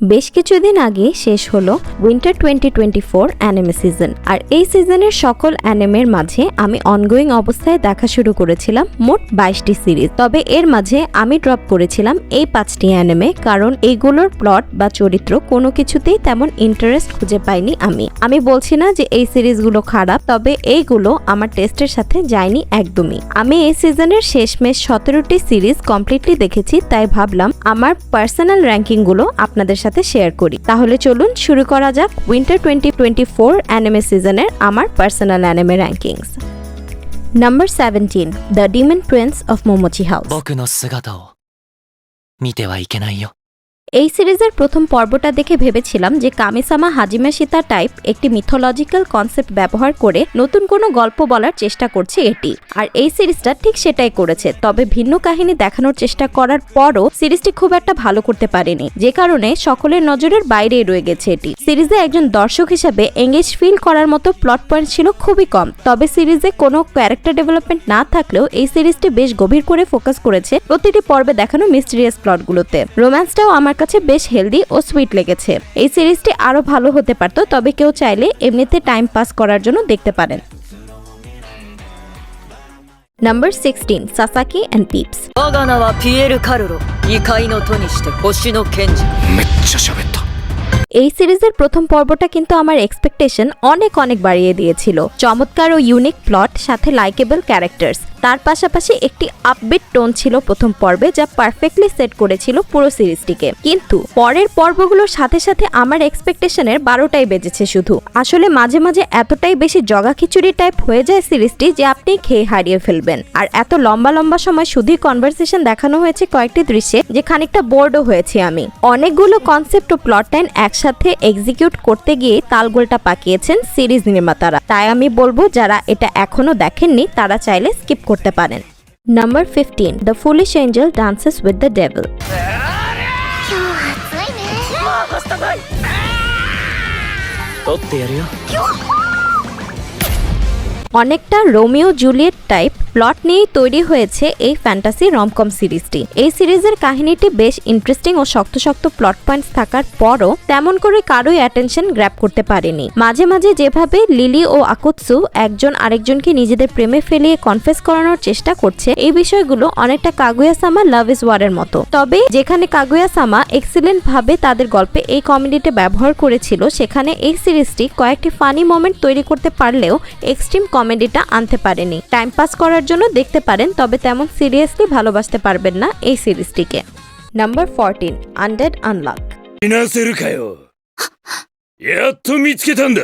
বেশ কিছুদিন আগে শেষ হলো winter twenty twenty four anime season আর এই সিজনের সকল অ্যানিমের মাঝে আমি অনগোয়িং অবস্থায় দেখা শুরু করেছিলাম মোট বাইশটি সিরিজ তবে এর মাঝে আমি ড্রপ করেছিলাম এই পাঁচটি অ্যানিমে কারণ এইগুলোর প্লট বা চরিত্র কোনো কিছুতেই তেমন ইন্টারেস্ট খুঁজে পাইনি আমি। আমি বলছি না যে এই সিরিজগুলো খারাপ, তবে এইগুলো আমার টেস্টের সাথে যায়নি একদমই। আমি এই সিজনের শেষমেশ সতেরোটি সিরিজ কমপ্লিটলি দেখেছি, তাই ভাবলাম আমার পার্সোনাল র্যাঙ্কিংগুলো আপনাদের সাথে শেয়ার করি তাহলে চলুন শুরু করা যাক winter twenty twenty four anime সিজনের আমার personal anime rankings number seventeen the demon prince of Momochi house 僕の姿を見てはいけないよ এই সিরিজের প্রথম পর্বটা দেখে ভেবেছিলাম যে কামিসামা হাজিমা সীতা টাইপ একটি মিথোলজিক্যাল কনসেপ্ট ব্যবহার করে নতুন কোনো গল্প বলার চেষ্টা করছে এটি। আর এই সিরিজটা ঠিক সেটাই করেছে, তবে ভিন্ন কাহিনী দেখানোর চেষ্টা করার পরও সিরিজটি খুব একটা ভালো করতে পারেনি, যে কারণে সকলের নজরের বাইরেই রয়ে গেছে এটি। সিরিজে একজন দর্শক হিসাবে এঙ্গেজ ফিল করার মতো প্লট পয়েন্ট ছিল খুবই কম, তবে সিরিজে কোনো ক্যারেক্টার ডেভেলপমেন্ট না থাকলেও এই সিরিজটি বেশ গভীর করে ফোকাস করেছে প্রতিটি পর্বে দেখানো মিস্টিরিয়াস প্লটগুলোতে রোম্যান্সটাও আমার কাছে বেশ হেলদি ও সুইট লেগেছে এই সিরিজটি আরো ভালো হতে পারত তবে কেউ চাইলে এমনিতে টাইম পাস করার জন্য দেখতে পারেন number sixteen Sasaki and Peeps 我が名はピエール・カルロ異界の徒にして星の賢者めっちゃ喋った এই সিরিজের প্রথম পর্বটা কিন্তু আমার এক্সপেকটেশন অনেক অনেক বাড়িয়ে দিয়েছিল। চমৎকার ও ইউনিক প্লট সাথে লাইকেবল ক্যারেক্টার্স তার পাশাপাশি একটি আপবিট টোন ছিল প্রথম পর্বে, যা পারফেক্টলি সেট করেছিল পুরো সিরিজটিকে। কিন্তু পরের পর্বগুলোর সাথে সাথে আমার এক্সপেকটেশনের বারোটাই বেজেছে শুধু। আসলে মাঝে মাঝে এতটাই বেশি জগা খিচুড়ি টাইপ হয়ে যায় সিরিজটি যে আপনি খেয়ে হারিয়ে ফেলবেন। আর এত লম্বা লম্বা সময় শুধুই কনভারসেশন দেখানো হয়েছে কয়েকটি দৃশ্যে, যে খানিকটা বোর্ডও হয়েছি আমি। অনেকগুলো কনসেপ্ট ও প্লট লাইন একসাথে একসাথে এক্সিকিউট করতে গিয়ে তালগোলটা পাকিয়েছেন সিরিজ নির্মাতারা। তাই আমি বলব যারা এটা এখনও দেখেননি তারা চাইলে স্কিপ করতে পারেন। Number fifteen the foolish angel dances with the devil অনেকটা রোমিও জুলিয়েট টাইপ প্লট নিয়েই তৈরি হয়েছে এই ফ্যান্টাসি রমকম সিরিজটি। এই সিরিজের কাহিনীটি বেশ ইন্টারেস্টিং ও শক্ত শক্ত প্লট পয়েন্টস থাকার পরও তেমন করে কারোই অ্যাটেনশন গ্র্যাপ করতে পারেনি। মাঝে মাঝে যেভাবে লিলি ও আকুৎসু একজন আরেকজনকে নিজেদের প্রেমে ফেলিয়ে কনফেস করানোর চেষ্টা করছে, এই বিষয়গুলো অনেকটা কাগুয়া সামা লাভ ইজ ওয়ারের মতো। তবে যেখানে কাগুয়া সামা এক্সিলেন্ট ভাবে তাদের গল্পে এই কমেডিটা ব্যবহার করেছিল, সেখানে এই সিরিজটি কয়েকটি ফানি মোমেন্ট তৈরি করতে পারলেও এক্সট্রিম কমেডিটা আনতে পারেনি। টাইম পাস করার জন্য দেখতে পারেন তবে তেমন সিরিয়াসলি ভালোবাসতে পারবেন না এই সিরিজটিকে নাম্বার ফোরটিন আনডেড আনলাক いなせるかよやっと見つけたんだ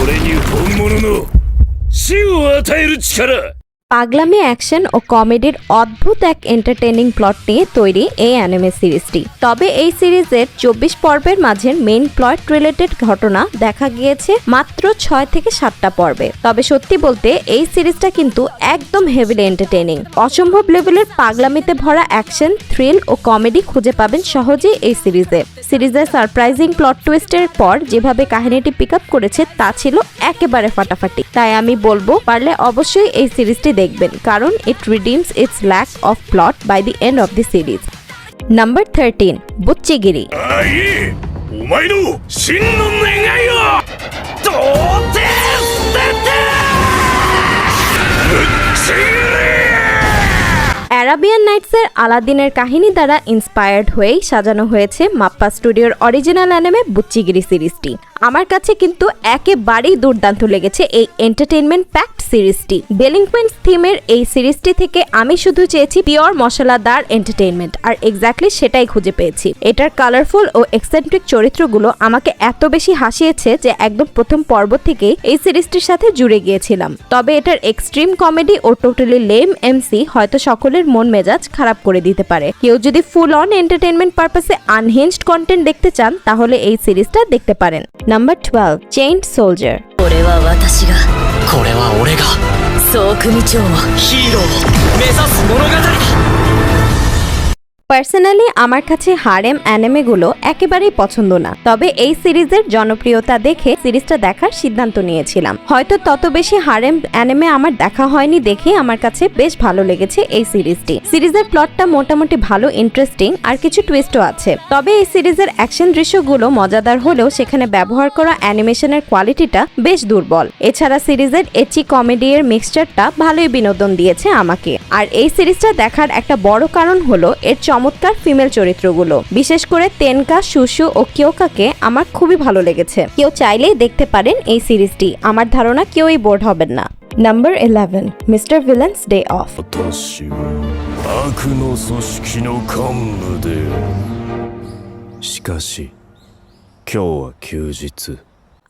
俺に本物の死を与える力 পাগলামি, অ্যাকশন ও কমেডির অদ্ভুত এক এন্টারটেনিং প্লট নিয়ে তৈরি এই অ্যানিমে সিরিজটি তবে এই সিরিজের চব্বিশ পর্বের মাঝের মেইন প্লট রিলেটেড ঘটনা দেখা গিয়েছে মাত্র ছয় থেকে সাতটা পর্বে। তবে সত্যি বলতে, এই সিরিজটা কিন্তু একদম হেভিলি এন্টারটেইনিং অসম্ভব লেভেলের পাগলামিতে ভরা অ্যাকশন থ্রিল ও কমেডি খুঁজে পাবেন সহজেই এই সিরিজে সিরিজের সারপ্রাইজিং প্লট টুইস্টের পর যেভাবে কাহিনীটি পিক আপ করেছে, তা ছিল একেবারে ফাটাফাটি। তাই আমি বলব, পারলে অবশ্যই এই সিরিজটি দেখবেন, কারণ it redeems its lack of plot by the end of the series number thirteen Bucchigiri Arabian নাইটসের আলাদিনের কাহিনী দ্বারা ইন্সপায়ার্ড হয়েই সাজানো হয়েছে মাপ্পা স্টুডিওর অরিজিনাল অ্যানিমে বুচ্চিগিরি সিরিজটি। আমার কাছে কিন্তু একেবারেই দুর্দান্ত লেগেছে এই এন্টারটেনমেন্ট প্যাক্ট সিরিজটি। বেলিংকুইন্স থিমের এই সিরিজটি থেকে আমি শুধু চেয়েছি পিওর মশলাদার এন্টারটেইনমেন্ট আর এক্স্যাক্টলি সেটাই খুঁজে পেয়েছি। এটার কালারফুল ও এক্সেন্ট্রিক চরিত্রগুলো আমাকে এত বেশি হাসিয়েছে যে একদম প্রথম পর্ব থেকেই এই সিরিজটির সাথে জুড়ে গিয়েছিলাম। তবে এটার এক্সট্রিম কমেডি ও টোটালি লেম এমসি হয়তো সকলের মন মেজাজ খারাপ করে দিতে পারে কেউ যদি ফুল অন এন্টারটেনমেন্ট পারপাসে আনহিঞ্জড কন্টেন্ট দেখতে চান তাহলে এই সিরিজটা দেখতে পারেন number twelve Saint soldier これは私がこれは俺が総組長をヒーローを目指す物語だ personally আমার কাছে হারেম অ্যানিমেগুলো একেবারেই পছন্দ না। তবে এই সিরিজের জনপ্রিয়তা দেখে সিরিজটা দেখার সিদ্ধান্ত নিয়েছিলাম। হয়তো তত বেশি হারেম অ্যানেমে আমার দেখা হয়নি দেখে আমার কাছে বেশ ভালো লেগেছে এই সিরিজটি। সিরিজের প্লটটা মোটামুটি ভালো ইন্টারেস্টিং আর কিছু টুইস্টও আছে। তবে এই সিরিজের অ্যাকশন দৃশ্যগুলো মজাদার হলেও সেখানে ব্যবহার করা অ্যানিমেশনের কোয়ালিটিটা বেশ দুর্বল। এছাড়া সিরিজের এচি কমেডি এর মিক্সচারটা ভালোই বিনোদন দিয়েছে আমাকে। আর এই সিরিজটা দেখার একটা বড় কারণ হলো এর চমৎকার ফিমেল চরিত্রগুলো বিশেষ করে তেনকা সুসু ও কিয়োকাকে আমার খুবই ভালো লেগেছে কেউ চাইলেই দেখতে পারেন এই সিরিজটি আমার ধারণা কেউই বোর্ড হবেন না number eleven mister villain's day off 私は悪の組織の幹部であるしかし今日は休日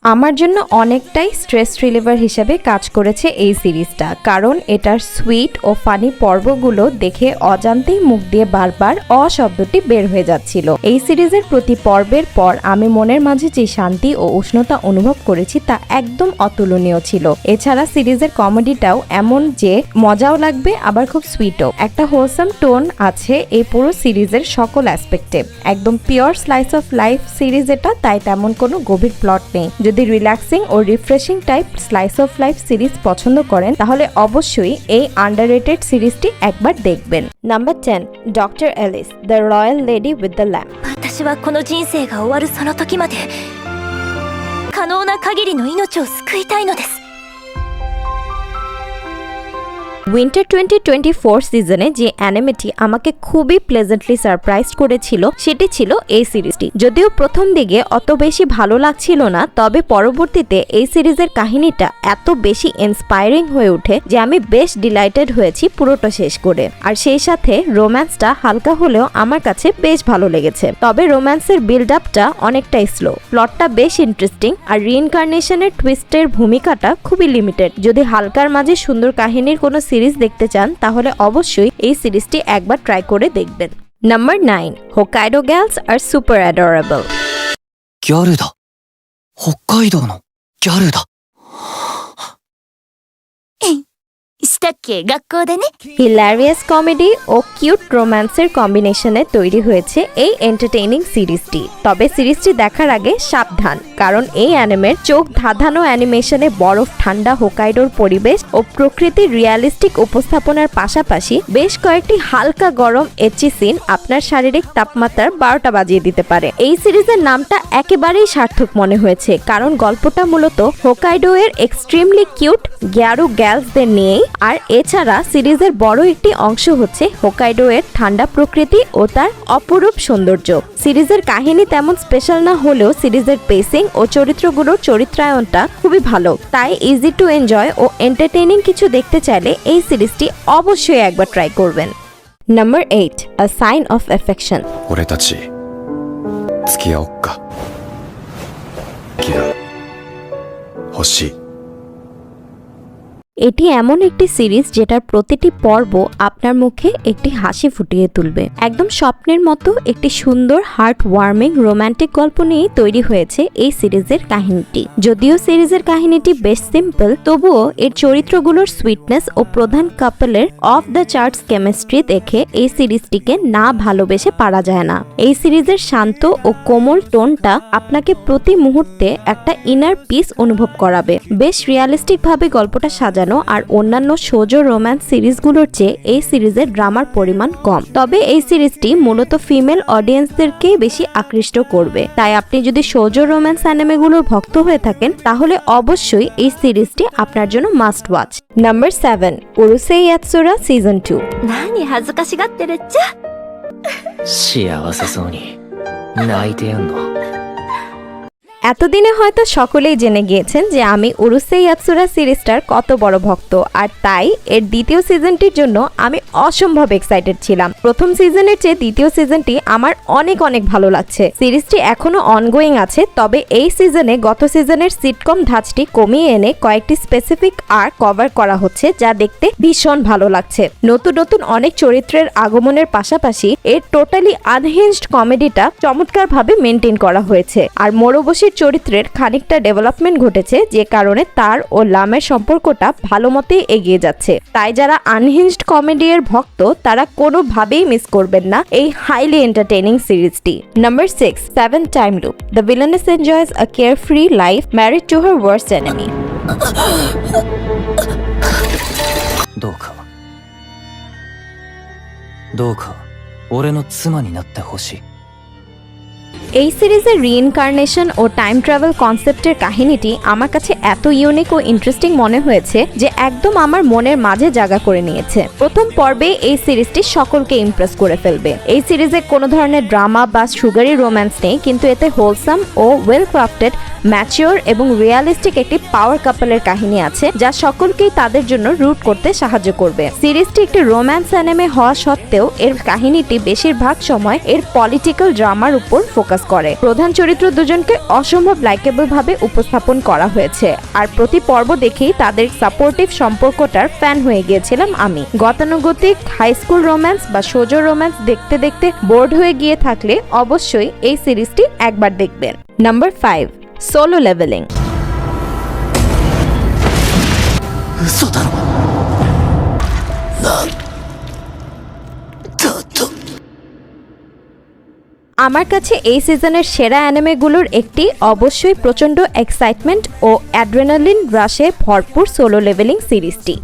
আমার জন্য অনেকটাই স্ট্রেস রিলিভার হিসেবে কাজ করেছে এই সিরিজটা, কারণ এটার সুইট ও ফানি পর্বগুলো দেখে অজান্তেই মুখ দিয়ে বারবার অ শব্দটি বের হয়ে যাচ্ছিল। এই সিরিজের প্রতি পর্বের পর আমি মনের মাঝে যে শান্তি ও উষ্ণতা অনুভব করেছি তা একদম অতুলনীয় ছিল। এছাড়া সিরিজের কমেডিটাও এমন যে মজাও লাগবে আবার খুব সুইটও একটা হোলসাম টোন আছে এই পুরো সিরিজের সকল অ্যাসপেক্টে একদম pure slice of life series এটা, তাই তেমন কোনো গভীর প্লট নেই। যদি relaxing O refreshing type slice of life series পছন্দ করেন তাহলে অবশ্যই এই আন্ডাররেটেড সিরিজটি একবার দেখবেন number ten doctor Elise the royal lady with the lamp 私はこの人生が終わるその時まで可能な限りの命を救いたいのです winter twenty twenty four সিজনে যে অ্যানিমেটি আমাকে খুবই প্লেজেন্টলি সারপ্রাইজ করেছিল, সেটি ছিল এই সিরিজটি। যদিও প্রথম দিকে অত বেশি ভালো লাগছিল না, তবে পরবর্তীতে এই সিরিজের কাহিনীটা এত বেশি ইন্সপায়ারিং হয়ে ওঠে যে আমি বেশ ডিলাইটেড হয়েছি পুরোটা শেষ করে। আর সেই সাথে রোম্যান্সটা হালকা হলেও আমার কাছে বেশ ভালো লেগেছে। তবে রোম্যান্সের বিল্ড আপটা অনেকটাই স্লো প্লটটা বেশ ইন্টারেস্টিং আর রিইনকার্নেশনের টুইস্টের ভূমিকাটা খুবই লিমিটেড যদি হালকার মাঝে সুন্দর কাহিনীর কোনো সিরিজ দেখতে চান তাহলে অবশ্যই এই সিরিজটি একবার ট্রাই করে দেখবেন নাম্বার নাইন হোকাইডো গার্লস আর সুপার অ্যাডোরেবল ギャルだ。北海道のギャルだ。 したっけ学校でね হিলারিয়াস কমেডি ও কিউট রোম্যান্সের কম্বিনেশনে তৈরি হয়েছে এই এন্টারটেইনিং সিরিজটি তবে সিরিজটি দেখার আগে সাবধান কারণ এই অ্যানিমের চোখ ধাঁধানো অ্যানিমেশনে বরফ ঠান্ডা হোকাইডোর পরিবেশ ও প্রকৃতির রিয়ালিস্টিক উপস্থাপনার পাশাপাশি বেশ কয়েকটি হালকা গরম এচি সিন আপনার শারীরিক তাপমাত্রার বারোটা বাজিয়ে দিতে পারে এই সিরিজের নামটা একেবারেই সার্থক মনে হয়েছে কারণ গল্পটা মূলত হোকাইডো এর এক্সট্রিমলি কিউট গ্যারু গ্যালসদের নিয়েই আর এছাড়া সিরিজের বড় একটি অংশ হচ্ছে হোকাইডো এর ঠান্ডা প্রকৃতি ও তার অপরূপ সৌন্দর্য সিরিজের কাহিনী তেমন স্পেশাল না হলেও সিরিজের পেসিং ও চরিত্রগুলোর চরিত্রায়নটা খুবই ভালো তাই ইজি টু এনজয় ও এন্টারটেইনিং কিছু দেখতে চাইলে এই সিরিজটি অবশ্যই একবার ট্রাই করবেন number eight a sign of affection 俺たち付き合おっか気が欲しい এটি এমন একটি সিরিজ যেটার প্রতিটি পর্ব আপনার মুখে একটি হাসি ফুটিয়ে তুলবে। একদম স্বপ্নের মতো একটি সুন্দর হার্ট ওয়ার্মিং রোমান্টিক গল্প নিয়ে তৈরি হয়েছে এই সিরিজের কাহিনীটি। যদিও সিরিজের কাহিনীটি বেশ সিম্পল তবুও এর চরিত্রগুলোর সুইটনেস ও প্রধান কাপলের অফ দ্য চার্টস কেমিস্ট্রি দেখে এই সিরিজটিকে না ভালোবেসে পারা যায় না। এই সিরিজের শান্ত ও কোমল টোনটা আপনাকে প্রতি মুহূর্তে একটা ইনার পিস অনুভব করাবে। বেশ রিয়ালিস্টিক ভাবে গল্পটা সাজানো আর অন্যান্য সোজো রোম্যান্স সিরিজগুলোর চেয়ে এই সিরিজের ড্রামার পরিমাণ কম তবে এই সিরিজটি মূলত ফিমেল অডিয়েন্সদেরকেই বেশি আকৃষ্ট করবে তাই আপনি যদি সোজো রোম্যান্স অ্যানিমেগুলোর ভক্ত হয়ে থাকেন তাহলে অবশ্যই এই সিরিজটি আপনার জন্য must watch number seven Urusei Yatsura season two 何恥ずかしがってるっちゃ幸せそうに泣いてやんの。 এতদিনে হয়তো সকলেই জেনে গিয়েছেন যে আমি উরুসে ইয়াতসুরা সিরিজটার কত বড় ভক্ত। আর তাই এর দ্বিতীয় সিজনটির জন্য আমি অসম্ভব এক্সাইটেড ছিলাম। প্রথম সিজনের চেয়ে দ্বিতীয় সিজনটি আমার অনেক অনেক ভালো লাগছে। সিরিজটি এখনও অনগোয়িং আছে, তবে এই সিজনে গত সিজনের সিটকম ধাঁচটি কমিয়ে এনে কয়েকটি স্পেসিফিক আর কভার করা হচ্ছে, যা দেখতে ভীষণ ভালো লাগছে। নতুন নতুন অনেক চরিত্রের আগমনের পাশাপাশি এর টোটালি আনহিঞ্জড কমেডিটা চমৎকারভাবে মেনটেন করা হয়েছে। আর মোরবশির চরিত্রের খানিকটা ডেভেলপমেন্ট ঘটেছে যে কারণে তার ও লামের সম্পর্কটা ভালো মতেই এগিয়ে যাচ্ছে তাই যারা আনহিঞ্জড কমেডি এর ভক্ত তারা কোনোভাবেই মিস করবেন না এই হাইলি এন্টারটেইনিং সিরিজটি number six seven time loop the villainess enjoys a carefree life married to her worst enemy どうかどうか俺の妻になってほしい এই সিরিজের রিইনকার্নেশন ও টাইম ট্রাভেল কনসেপ্টের কাহিনীটি আমার কাছে এত ইউনিক ও ইন্টারেস্টিং মনে হয়েছে যে একদম আমার মনের মাঝে জায়গা করে নিয়েছে। প্রথম পর্বে এই সিরিজটি সকলকে ইমপ্রেস করে ফেলবে। এই সিরিজে কোনো ধরনের ড্রামা বা সুগারি রোম্যান্স নেই, কিন্তু এতে হোলসাম ও ওয়েল ক্রাফটেড ম্যাচিওর এবং রিয়ালিস্টিক একটি পাওয়ার কাপলের কাহিনী আছে, যা সকলকেই তাদের জন্য রুট করতে সাহায্য করবে। সিরিজটি একটি রোম্যান্স অ্যানিমে হওয়া সত্ত্বেও এর কাহিনীটি বেশিরভাগ সময় এর পলিটিক্যাল ড্রামার উপর ফোকাস করে। প্রধান চরিত্র দুজনকে অসম্ভব লাইকেবল ভাবে উপস্থাপন করা হয়েছে। আর প্রতি পর্ব দেখেই তাদের সাপোর্টিভ সম্পর্কটার ফ্যান হয়ে গিয়েছিলাম আমি। গতানুগতিক হাই স্কুল রোম্যান্স বা সোজো রোম্যান্স দেখতে দেখতে বোর্ড হয়ে গিয়ে থাকলে অবশ্যই এই সিরিজটি একবার দেখবেন। নাম্বার ফাইভ সোলো লেভেলিং 嘘 আমার কাছে এই সিজনের সেরা অ্যানিমেগুলোর একটি অবশ্যই প্রচণ্ড এক্সাইটমেন্ট ও অ্যাড্রেনালিন রাশে ভরপুর সোলো লেভেলিং সিরিজটি।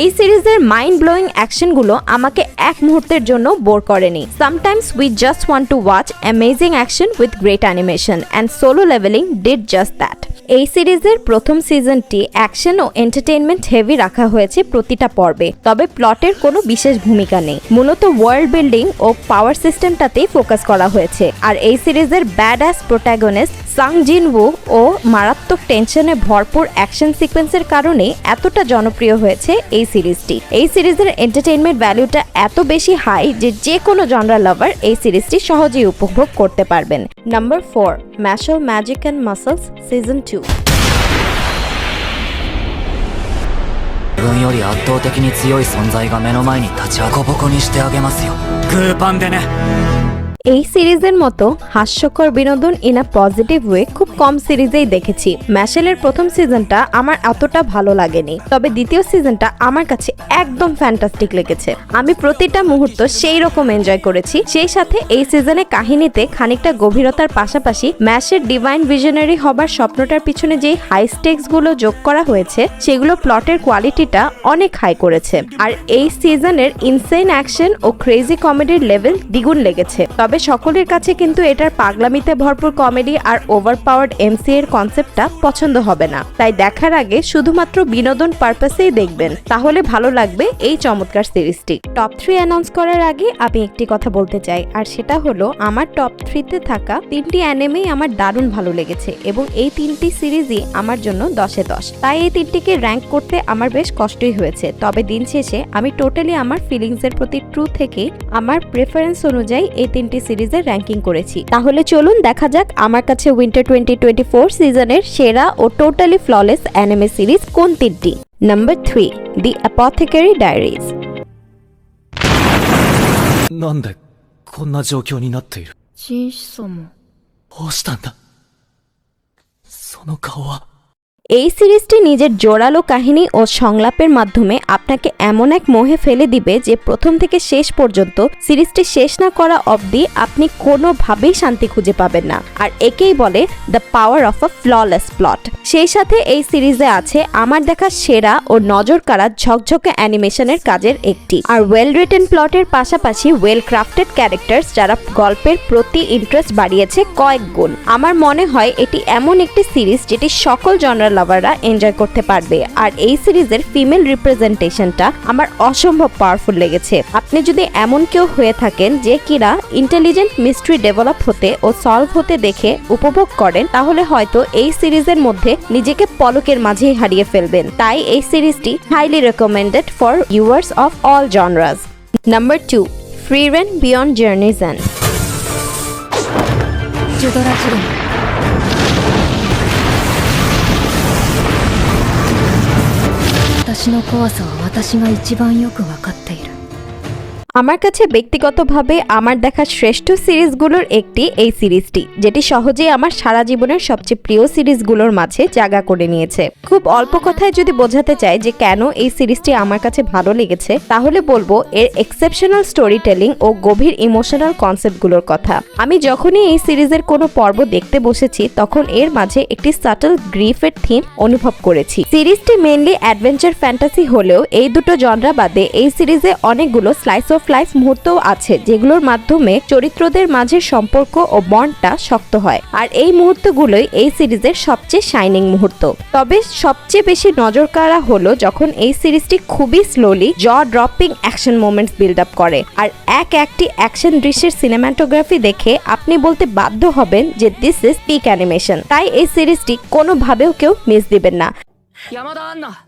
এই সিরিজের মাইন্ড ব্লোয়িং অ্যাকশনগুলো আমাকে এক মুহূর্তের জন্য বোর করেনি। Sometimes we just want to watch amazing action with great animation and Solo Leveling did just that এই সিরিজের প্রথম সিজনটি অ্যাকশন ও এন্টারটেনমেন্ট হেভি রাখা হয়েছে প্রতিটা পর্বে, তবে প্লটের কোনো বিশেষ ভূমিকা নেই। মূলত ওয়ার্ল্ড বিল্ডিং ও পাওয়ার সিস্টেমটাতেই ফোকাস করা হয়েছে। আর এই সিরিজের ব্যাড অ্যাস প্রোটাগনিস্ট সাং জিন ওয়ো ও মারাত্মক টেনশনে ভরপুর অ্যাকশন সিকোয়েন্সের কারণে এতটা জনপ্রিয় হয়েছে এই সিরিজটি এই সিরিজের এন্টারটেইনমেন্ট ভ্যালুটা এত বেশি হাই যে যে কোনো জনরা লাভার এই সিরিজটি সহজেই উপভোগ করতে পারবেন number four Mashle magic and muscles season two 自分より圧倒的に強い存在が目の前に立ちはボコボコにしてあげますよグーパンでね এই সিরিজের মতো হাস্যকর বিনোদন ইন আ পজিটিভ ওয়ে খুব কম সিরিজেই দেখেছি। ম্যাশেলের প্রথম সিজনটা আমার এতটা ভালো লাগেনি, তবে দ্বিতীয় সিজনটা আমার কাছে একদম ফ্যান্টাস্টিক লেগেছে। আমি প্রতিটা মুহূর্ত সেই রকম এনজয় করেছি, সেই সাথে এই সিজনে কাহিনীতে খানিকটা গভীরতার পাশাপাশি ম্যাশের ডিভাইন ভিশনারি হবার স্বপ্নটার পিছনে যেই হাই স্টেক্সগুলো যোগ করা হয়েছে, সেগুলো প্লটের কোয়ালিটিটা অনেক হাই করেছে। আর এই সিজনের ইনসেন অ্যাকশন ও ক্রেজি কমেডির লেভেল দ্বিগুণ লেগেছে। তবে সকলের কাছে কিন্তু এটার পাগলামিতে ভরপুর কমেডি আর ওভার পাওয়ার্ড এমসি এর কনসেপ্টটা পছন্দ হবে না। তাই দেখার আগে শুধুমাত্র বিনোদন পারপাসেই দেখবেন। তাহলে ভালো লাগবে এই চমৎকার সিরিজটি টপ থ্রি অ্যানাউন্স করার আগে আমি একটি কথা বলতে চাই, আর সেটা হলো, আমার টপ থ্রিতে থাকা তিনটি অ্যানিমেই আমার দারুণ ভালো লেগেছে এবং এই তিনটি সিরিজই আমার জন্য দশে দশ। তাই এই তিনটিকে র্যাঙ্ক করতে আমার বেশ কষ্টই হয়েছে। তবে দিন শেষে আমি টোটালি আমার ফিলিংসের প্রতি ট্রু থেকে আমার প্রেফারেন্স অনুযায়ী এই তিনটি সিরিজের র্যাঙ্কিং করেছি তাহলে চলুন দেখা যাক আমার কাছে উইন্টার টোয়েন্টি টোয়েন্টি ফোর সিজনের সেরা ও টোটালি ফ্ললেস অ্যানিমে সিরিজ কোন তিনটি number three the apothecary diaries なんでこんな状況になっている紳士様どうしたんだその顔は এই সিরিজটি নিজের জোরালো কাহিনী ও সংলাপের মাধ্যমে আপনাকে এমন এক মোহে ফেলে দিবে যে প্রথম থেকে শেষ পর্যন্ত সিরিজটি শেষ না করা অবধি আপনি কোনোভাবেই শান্তি খুঁজে পাবেন না। আর একেই বলে the power of a flawless plot সেই সাথে এই সিরিজে আছে আমার দেখা সেরা ও নজর কাড়া ঝকঝকে অ্যানিমেশনের কাজের একটি। আর ওয়েল রিটেন প্লটের পাশাপাশি ওয়েল ক্রাফটেড ক্যারেক্টার্স যারা গল্পের প্রতি ইন্টারেস্ট বাড়িয়েছে কয়েক গুণ। আমার মনে হয় এটি এমন একটি সিরিজ যেটি সকল জনরা লাভাররা এনজয় করতে পারবে। আর এই সিরিজের ফিমেল রিপ্রেজেন্টেশনটা আমার অসম্ভব পাওয়ারফুল লেগেছে। আপনি যদি এমন কেউ হয়ে থাকেন যে কিনা ইন্টেলিজেন্ট মিস্ট্রি ডেভেলপ হতে ও সলভ হতে দেখে উপভোগ করেন, তাহলে হয়তো এই সিরিজের মধ্যে নিজেকে পলকের মাঝেই হারিয়ে ফেলবেন। তাই এই সিরিজটি highly recommended for viewers of all genres number two Frieren beyond journey's 私の怖さは私が一番よくわかる。আমার কাছে ব্যক্তিগতভাবে আমার দেখা শ্রেষ্ঠ সিরিজগুলোর একটি এই সিরিজটি, যেটি সহজেই আমার সারা জীবনের সবচেয়ে প্রিয় সিরিজগুলোর মাঝে জায়গা করে নিয়েছে। খুব অল্প কথায় যদি বোঝাতে চাই যে কেন এই সিরিজটি আমার কাছে ভালো লেগেছে, তাহলে বলব এর এক্সেপশনাল স্টোরি টেলিং ও গভীর ইমোশনাল কনসেপ্টগুলোর কথা। আমি যখনই এই সিরিজের কোনো পর্ব দেখতে বসেছি, তখন এর মাঝে একটি সাটল গ্রিফের থিম অনুভব করেছি। সিরিজটি মেনলি অ্যাডভেঞ্চার ফ্যান্টাসি হলেও এই দুটো জনরা বাদে এই সিরিজে অনেকগুলো স্লাইস অফ লাইফ মুহূর্তও আছে যেগুলোর মাধ্যমে চরিত্রদের মাঝে সম্পর্ক ও বন্ডটা শক্ত হয় আর এই মুহূর্তগুলোই এই সিরিজের সবচেয়ে শাইনিং মুহূর্ত তবে সবচেয়ে বেশি নজর কাড়া হলো যখন এই সিরিজটি খুবই স্লোলি জ dropping action moments build up করে আর এক একটি অ্যাকশন দৃশ্যের সিনেমাটোগ্রাফি দেখে আপনি বলতে বাধ্য হবেন যে দিস ইজ পিক অ্যানিমেশন তাই এই সিরিজটি কোনোভাবেও কেউ মিস দিবেন না 山田アンナ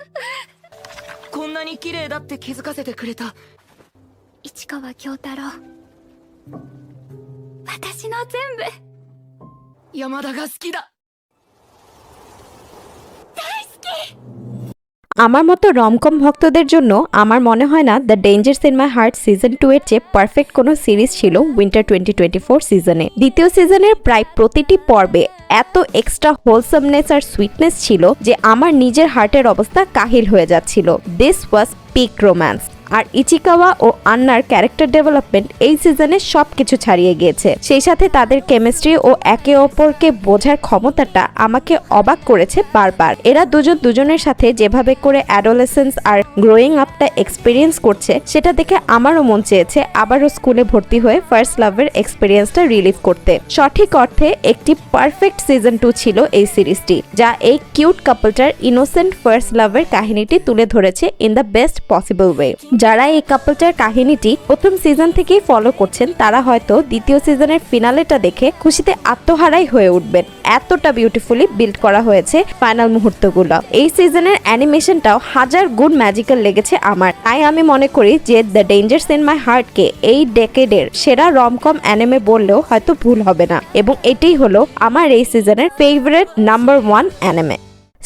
こんなに綺麗だって気づかせてくれた 市川京太郎私の全部山田が好きだ আমার মতো রমকম ভক্তদের জন্য আমার মনে হয় না the dangers in my heart season two এর চেয়ে পারফেক্ট কোনো সিরিজ ছিল উইন্টার টোয়েন্টি টোয়েন্টি ফোর সিজনে দ্বিতীয় সিজনের প্রায় প্রতিটি পর্বে এত এক্সট্রা হোলসামনেস আর সুইটনেস ছিল যে আমার নিজের হার্টের অবস্থা কাহিল হয়ে যাচ্ছিল দিস ওয়াজ পিক রোম্যান্স আর ইচিকাওয়া ও আন্নার ক্যারেক্টার ডেভেলপমেন্ট এই সিজনে সব কিছু ছাড়িয়ে গিয়েছে। সেই সাথে তাদের কেমিস্ট্রি ও একে অপরকে বোঝার ক্ষমতাটা আমাকে অবাক করেছে বারবার। এরা দুজন দুজনের সাথে যেভাবে করে অ্যাডোলেসেন্স আর গ্রোয়িং আপটা এক্সপিরিয়েন্স করছে, সেটা দেখে আমারও মন চেয়েছে আবারও স্কুলে ভর্তি হয়ে ফার্স্ট লাভের এক্সপিরিয়েন্সটা রিলিভ করতে। সঠিক অর্থে একটি পারফেক্ট সিজন টু ছিল এই সিরিজটি যা এই কিউট কাপলটার ইনোসেন্ট ফার্স্ট লাভের কাহিনীটি তুলে ধরেছে in the best possible way যারা এই কাপলটার কাহিনীটি প্রথম সিজন থেকেই ফলো করছেন, তারা হয়তো দ্বিতীয় সিজনের ফিনালেটা দেখে খুশিতে আত্মহারাই হয়ে উঠবেন। এতটা বিউটিফুলি বিল্ড করা হয়েছে ফাইনাল মুহূর্তগুলো। এই সিজনের অ্যানিমেশনটাও হাজার গুণ ম্যাজিক্যাল লেগেছে আমার। তাই আমি মনে করি যে দ্য ডেঞ্জার্স ইন মাই হার্টকে এই ডেকেডের সেরা রমকম অ্যানিমে বললেও হয়তো ভুল হবে না। এবং এটাই হলো আমার এই সিজনের favourite number one anime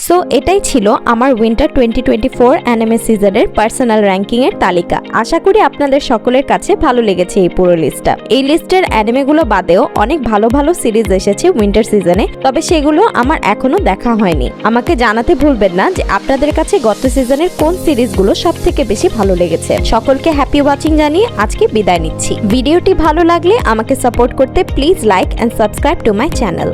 so এটাই ছিল আমার winter twenty twenty four anime সিজনের পার্সোনাল র্যাঙ্কিংয়ের তালিকা। আশা করি আপনাদের সকলের কাছে ভালো লেগেছে এই পুরো লিস্টটা এই লিস্টের অ্যানিমেগুলো বাদেও অনেক ভালো ভালো সিরিজ এসেছে উইন্টার সিজনে তবে সেগুলো আমার এখনও দেখা হয়নি। আমাকে জানাতে ভুলবেন না যে আপনাদের কাছে গত সিজনের কোন সিরিজগুলো সব থেকে বেশি ভালো লেগেছে। সকলকে হ্যাপি ওয়াচিং জানিয়ে আজকে বিদায় নিচ্ছি। ভিডিওটি ভালো লাগলে আমাকে সাপোর্ট করতে please like and subscribe to my channel